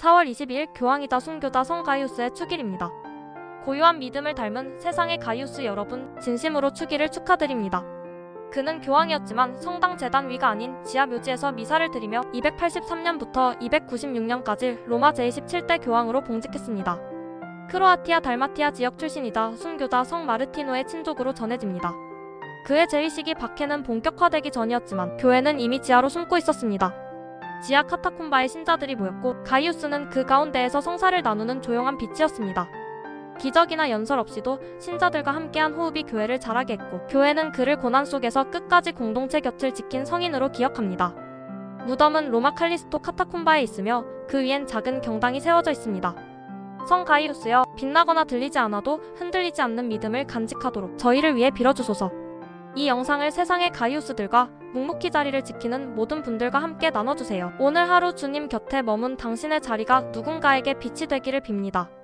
4월 22일 교황이자 순교자 성 가이우스의 축일입니다. 고유한 믿음을 닮은 세상의 가이우스 여러분, 진심으로 축일을 축하드립니다. 그는 교황이었지만 성당 재단 위가 아닌 지하 묘지에서 미사를 드리며 283년부터 296년까지 로마 제17대 교황으로 봉직했습니다. 크로아티아 달마티아 지역 출신이자 순교자 성 마르티노의 친족으로 전해집니다. 그의 재의식이 박해는 본격화되기 전이었지만 교회는 이미 지하로 숨고 있었습니다. 지하 카타콤바에 신자들이 모였고 가이우스는 그 가운데에서 성사를 나누는 조용한 빛이었습니다. 기적이나 연설 없이도 신자들과 함께한 호흡이 교회를 자라게 했고 교회는 그를 고난 속에서 끝까지 공동체 곁을 지킨 성인으로 기억합니다. 무덤은 로마 칼리스토 카타콤바에 있으며 그 위엔 작은 경당이 세워져 있습니다. 성 가이우스여 빛나거나 들리지 않아도 흔들리지 않는 믿음을 간직하도록 저희를 위해 빌어주소서. 이 영상을 세상의 가이우스들과 묵묵히 자리를 지키는 모든 분들과 함께 나눠주세요. 오늘 하루 주님 곁에 머문 당신의 자리가 누군가에게 빛이 되기를 빕니다.